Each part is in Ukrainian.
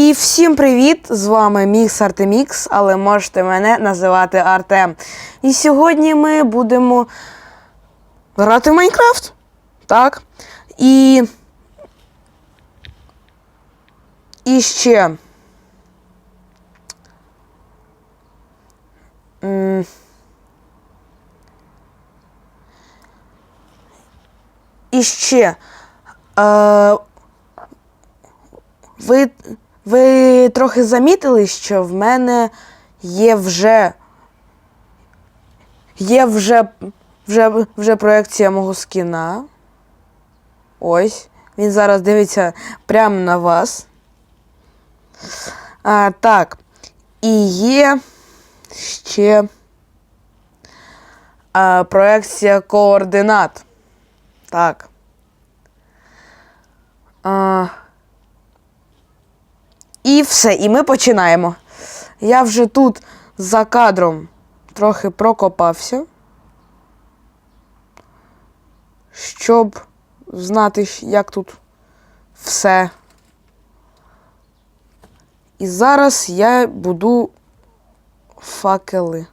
І всім привіт! З вами Мікс Артемікс, але можете мене називати Артем. І сьогодні ми будемо грати в Майнкрафт. Так. І. І ще. І ще. Е, ви, ви трохи замітили, що в мене є вже. Є вже, вже, вже проекція мого скіна. Ось. Він зараз дивиться прямо на вас. А, так. І є ще а, проекція координат. Так. А, і все, і ми починаємо. Я вже тут за кадром трохи прокопався, щоб знати, як тут все. І зараз я буду факели.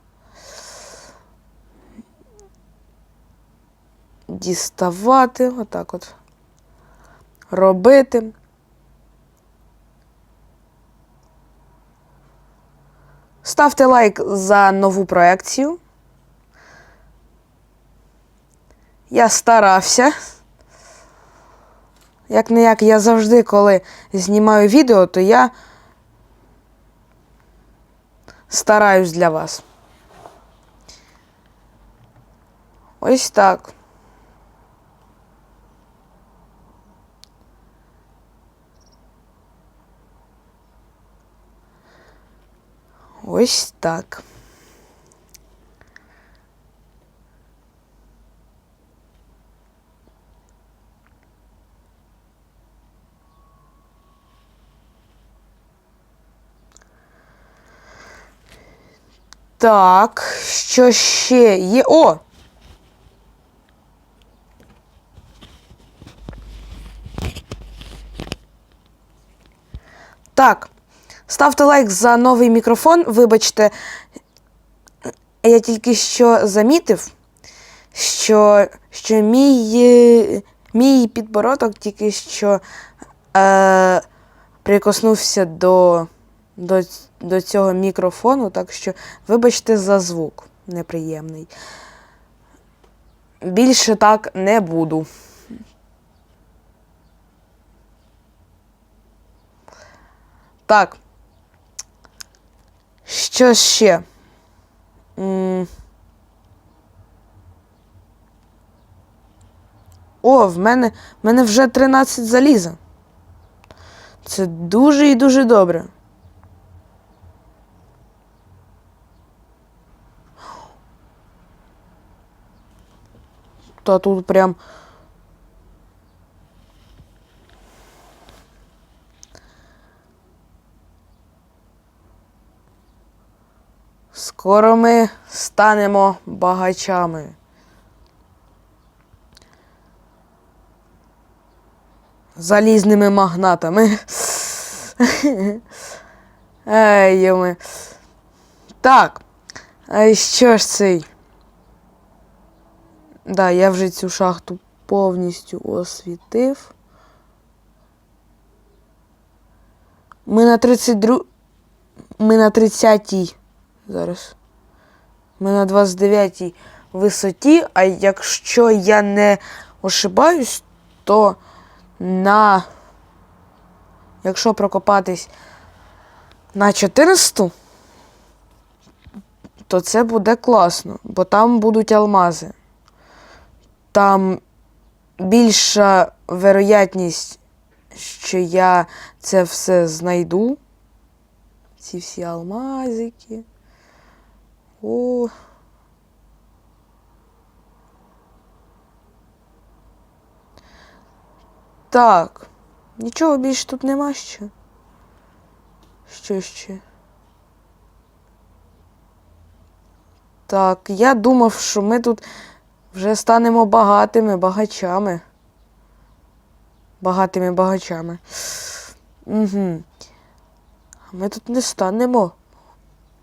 Діставати, отак от. Робити. Ставте лайк за нову проекцію. Я старався. Як не як я завжди, коли знімаю відео, то я стараюсь для вас. Ось так. Ось так. Так, що ще є? О! Так. Ставте лайк за новий мікрофон. Вибачте, я тільки що замітив, що, що мій, е, мій підбородок тільки що е, прикоснувся до, до, до цього мікрофону, так що вибачте за звук неприємний. Більше так не буду. Так. Що ще? О, в мене, в мене вже 13 заліза. Це дуже і дуже добре. Та тут прям. Скоро ми станемо багачами. Залізними магнатами. Ей, йоми. Так. А що ж цей? Да, я вже цю шахту повністю освітив. Ми на 32. Ми на 30-й. Зараз. Ми на 29-й висоті, а якщо я не ошибаюсь, то на. Якщо прокопатись на 14, то це буде класно, бо там будуть алмази. Там більша вероятність, що я це все знайду. Ці всі алмазики. О. Так. Нічого більше тут нема ще. Що ще? Так, я думав, що ми тут вже станемо багатими багачами. Багатими багачами. Угу. Ми тут не станемо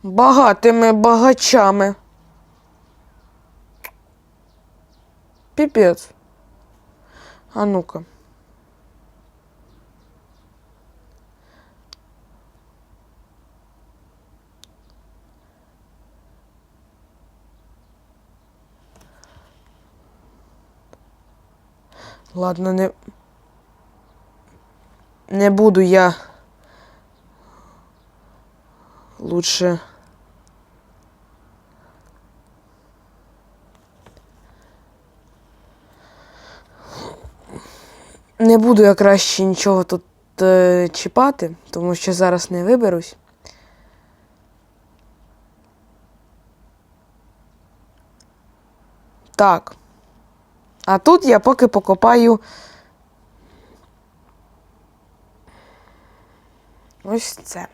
багатими багачами. Піпець. А ну-ка. Ладно, не. Не буду я. Лучше. Не буду я краще нічого тут е, чіпати, тому що зараз не виберусь. Так. А тут я поки покопаю. Ось це.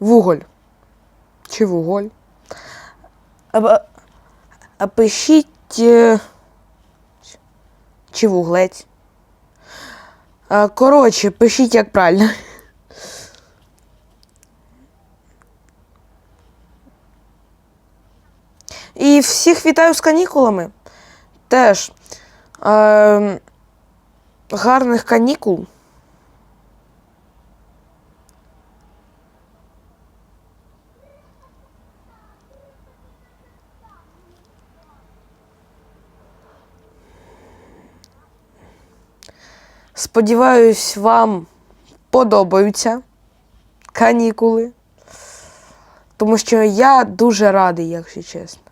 Вуголь. Чи вуголь? А, а- пишіть. Чи вуглець. Коротше, пишіть як правильно. І всіх вітаю з канікулами. Теж. Е, гарних канікул. Сподіваюсь, вам подобаються канікули. Тому що я дуже радий, якщо чесно.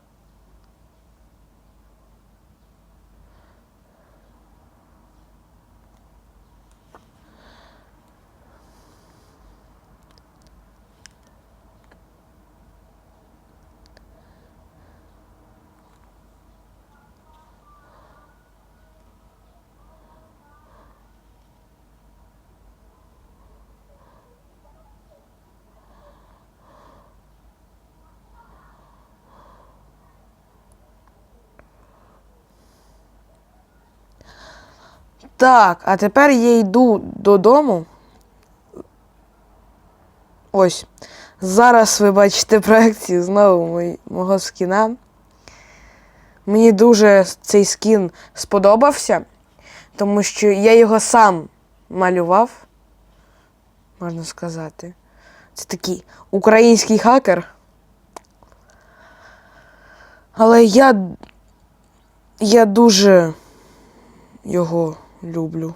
Так, а тепер я йду додому. Ось. Зараз ви бачите проекцію знову мого скіна. Мені дуже цей скін сподобався, тому що я його сам малював, можна сказати. Це такий український хакер. Але я. Я дуже його люблю.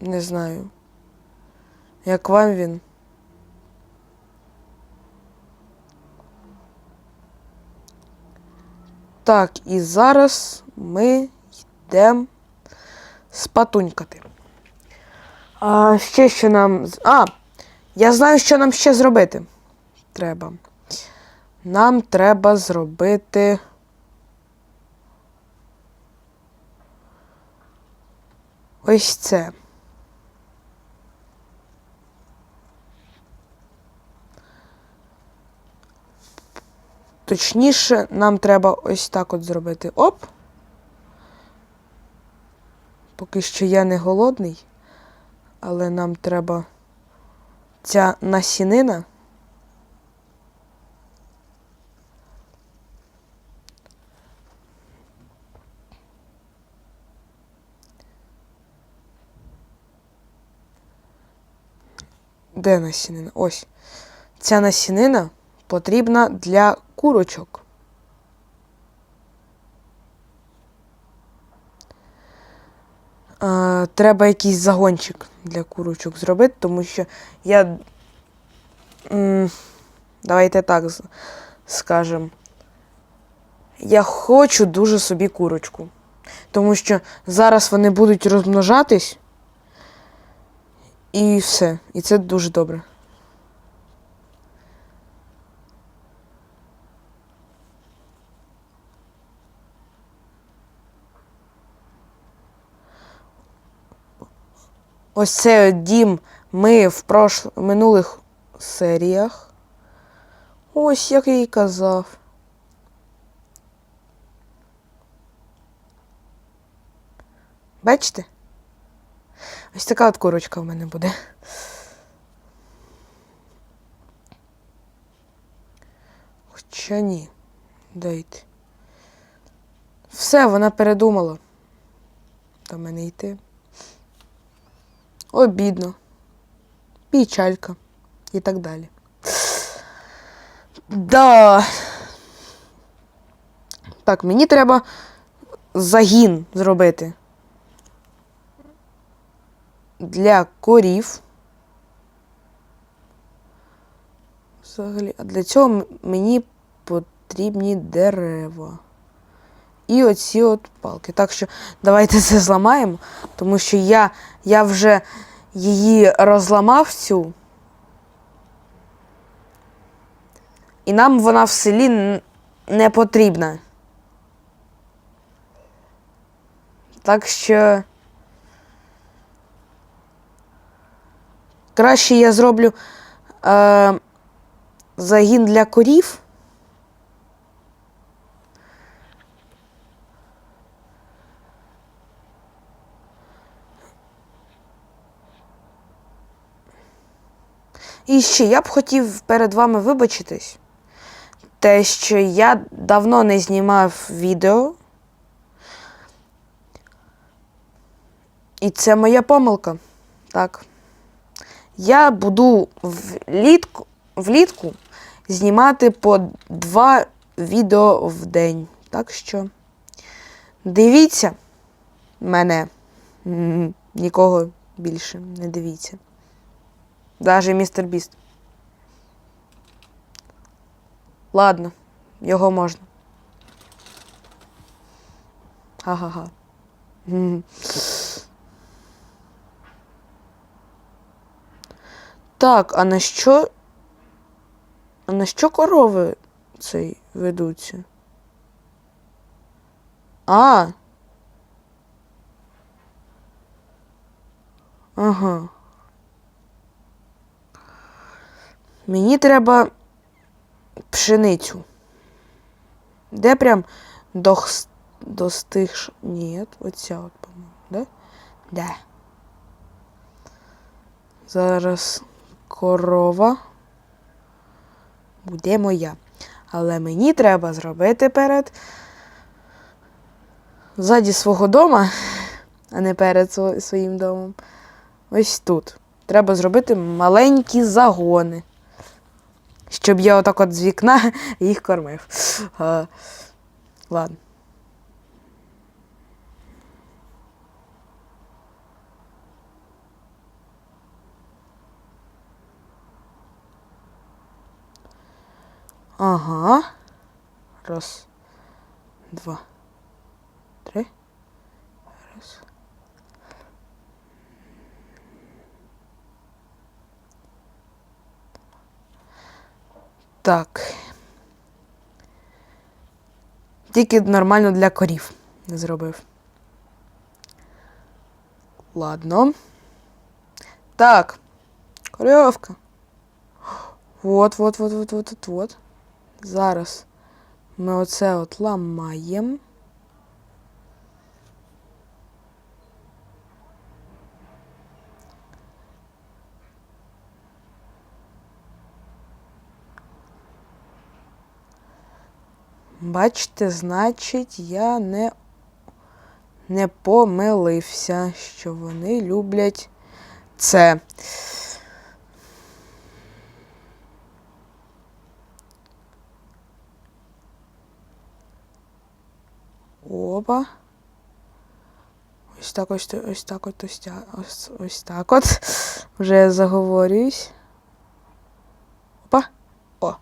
Не знаю. Як вам він? Так, і зараз ми йдемо спатунькати. А ще що нам. А! Я знаю, що нам ще зробити. Треба. Нам треба зробити. Ось це. Точніше, нам треба ось так от зробити. Оп. Поки що я не голодний, але нам треба ця насінина. Де насінина? Ось. Ця насінина потрібна для курочок. Е, треба якийсь загончик для курочок зробити, тому що я. Давайте так з- скажем. Я хочу дуже собі курочку. Тому що зараз вони будуть розмножатись. І все. І це дуже добре. Ось от дім ми в прош... минулих серіях. Ось як я і казав. Бачите? Ось така от курочка в мене буде. Хоча ні. Дайте. Все, вона передумала. До мене йти. Обідно. Печалька. І так далі. Да. Так, мені треба загін зробити. Для корів. Взагалі, а для цього мені потрібні дерева. І оці от палки. Так що давайте це зламаємо, тому що я, я вже її розламав цю. І нам вона в селі не потрібна. Так що. Краще я зроблю е, загін для корів. І ще я б хотів перед вами вибачитись. Те, що я давно не знімав відео. І це моя помилка. Так. Я буду влітку, влітку знімати по два відео в день. Так що дивіться мене. Нікого більше не дивіться. Даже містер Біст. Ладно, його можна. Ха-ха-ха. Так, а на що. А на що корови цей ведуться? А. Ага. Мені треба пшеницю. Де прям дох... достигш. Ні, оця от, по-моєму, да? Де? Зараз корова буде моя. Але мені треба зробити перед ззаді свого дома, а не перед своїм домом. Ось тут. Треба зробити маленькі загони. Щоб я отак от з вікна їх кормив. Ладно. Ага. Раз. Два. Три. Раз. Так. Тільки нормально для корів не зробив. Ладно. Так. Корівка. Вот, вот, вот, вот, вот, вот, вот. Зараз ми оце от ламаємо. Бачите, значить, я не, не помилився, що вони люблять це. Опа. Ось так ось, ось так от ось, ось, ось так от. Вже заговорююсь. Опа. О.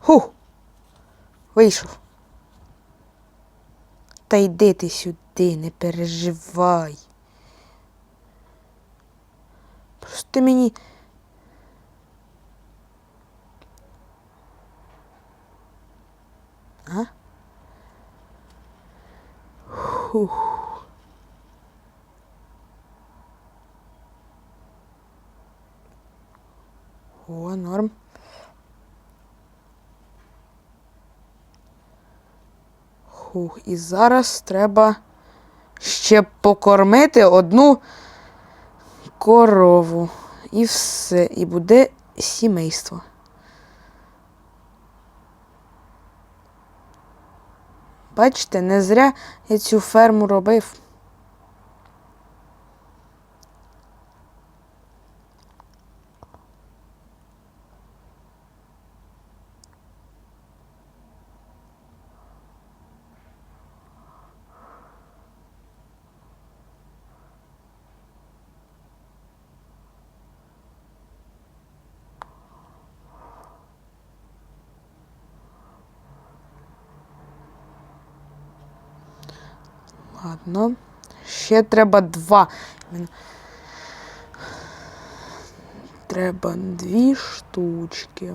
Ху. Вийшов. Та йди ти сюди, не переживай. Просто ти мені. А? Фух. О, норм. Хух, і зараз треба ще покормити одну корову. І все. І буде сімейство. Бачите, не зря я цю ферму робив. Ладно. Ще треба два. Треба дві штучки.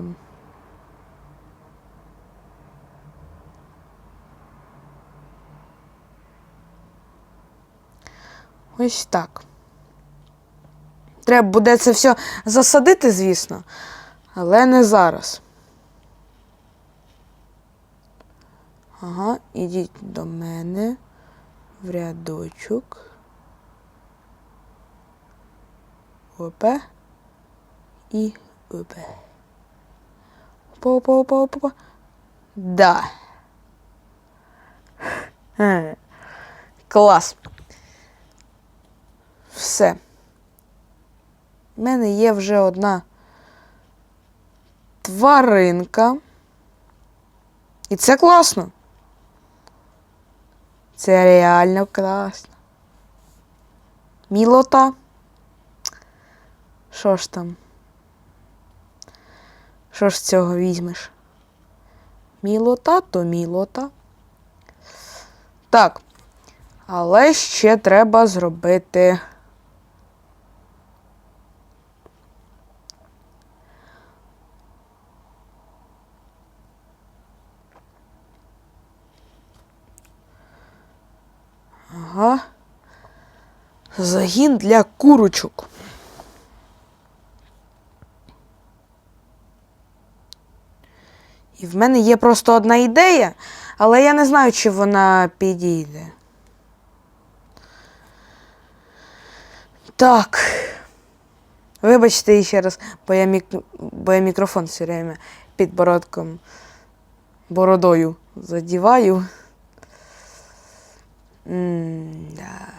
Ось так. Треба буде це все засадити, звісно, але не зараз. Ага, ідіть до мене в рядочок. Опа. І опа. Опа, опа, опа, опа. Да. Е. Клас. Все. У мене є вже одна тваринка. І це класно. Це реально класно. Мілота. Що ж там? Що ж з цього візьмеш? Мілота то мілота. Так. Але ще треба зробити. Ага. Загін для курочок. І в мене є просто одна ідея, але я не знаю, чи вона підійде. Так. Вибачте ще раз, бо я, мік... бо я мікрофон все время під бородком бородою задіваю. М-да.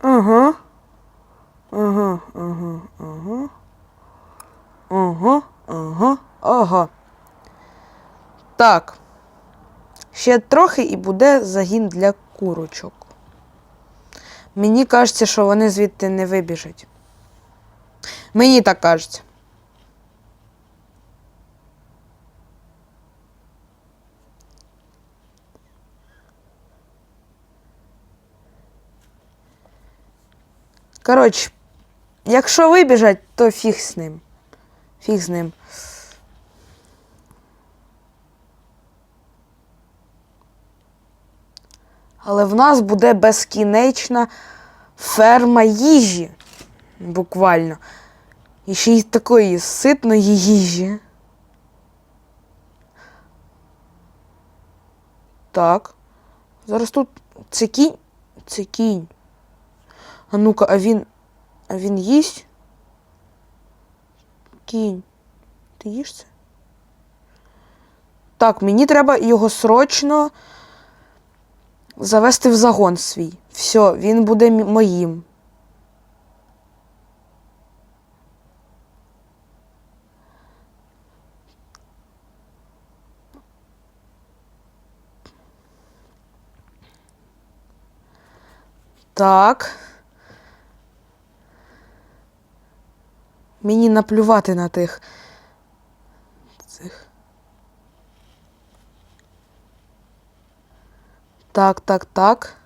Ага. Ага, ага, ага. Ага, ага, ага. Так. Ще трохи і буде загін для курочок. Мені кажеться, що вони звідти не вибіжать. Мені так кажеться. Коротше, якщо вибіжать, то фіг з ним. Фіг з ним. Але в нас буде безкінечна ферма їжі. Буквально. І ще й такої ситної їжі. Так. Зараз тут це кінь. Це кінь. А ну-ка, а він. А він їсть? Кінь. Ти їш це? Так, мені треба його срочно завести в загон свій. Все, він буде моїм. Так. Мені наплювати на тих. Цих. Так, так, так.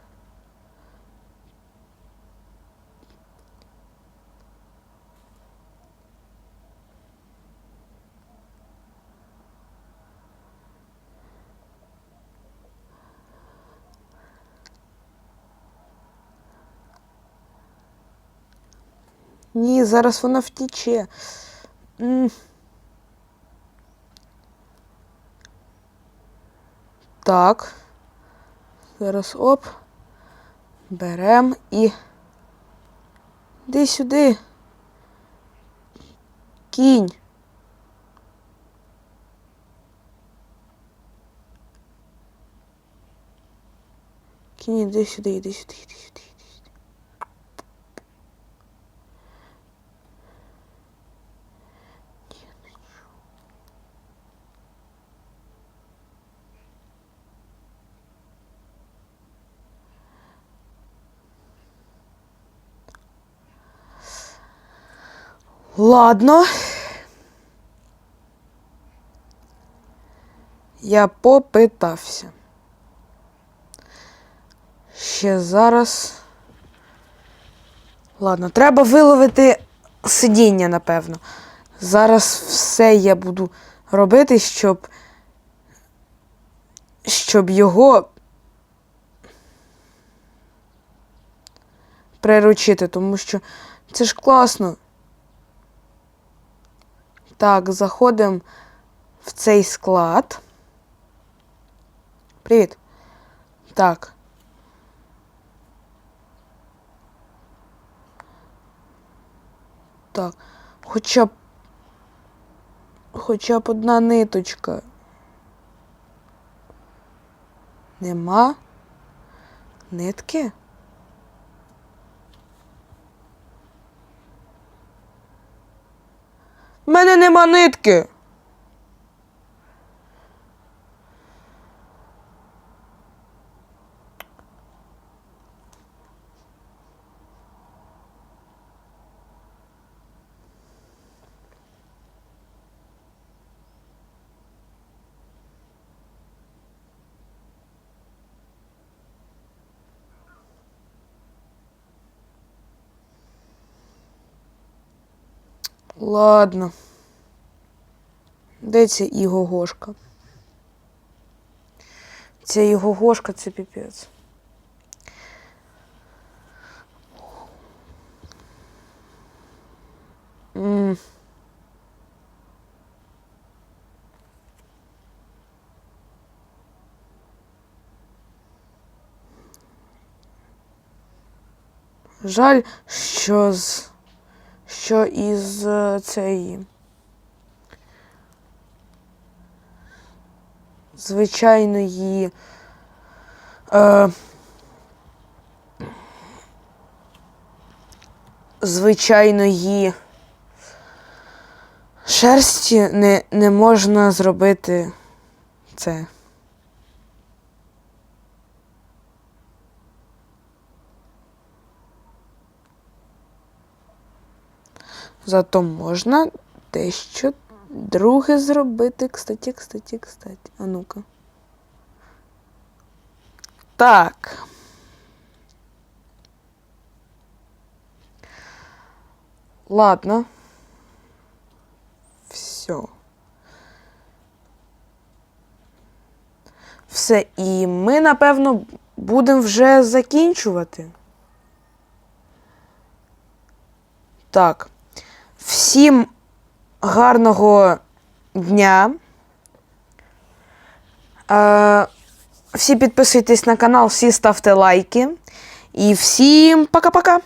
Ні, зараз вона втіче. Так. Зараз оп. Берем і. Іди сюди. Кінь. Кінь, іди сюди, іди сюди, іди сюди, Ладно. Я попитався. Ще зараз. Ладно, треба виловити сидіння, напевно. Зараз все я буду робити, щоб. Щоб його приручити, тому що це ж класно. Так, заходимо в цей склад. Привіт. Так. Так. Хоча б. Хоча б одна ниточка. Нема нитки? Мене нема нитки. Ладно. Де ця Ігогошка? Ця Ігогошка це піпець. М. Жаль, що з що із е, цієї звичайної е, звичайної шерсті не, не можна зробити це. Зато можна дещо друге зробити. Кстати, кстати, кстати. А ну-ка. Так. Ладно. Все. Все. І ми, напевно, будемо вже закінчувати. Так. Всім гарного дня. Е, всі підписуйтесь на канал, всі ставте лайки. І всім пока-пока!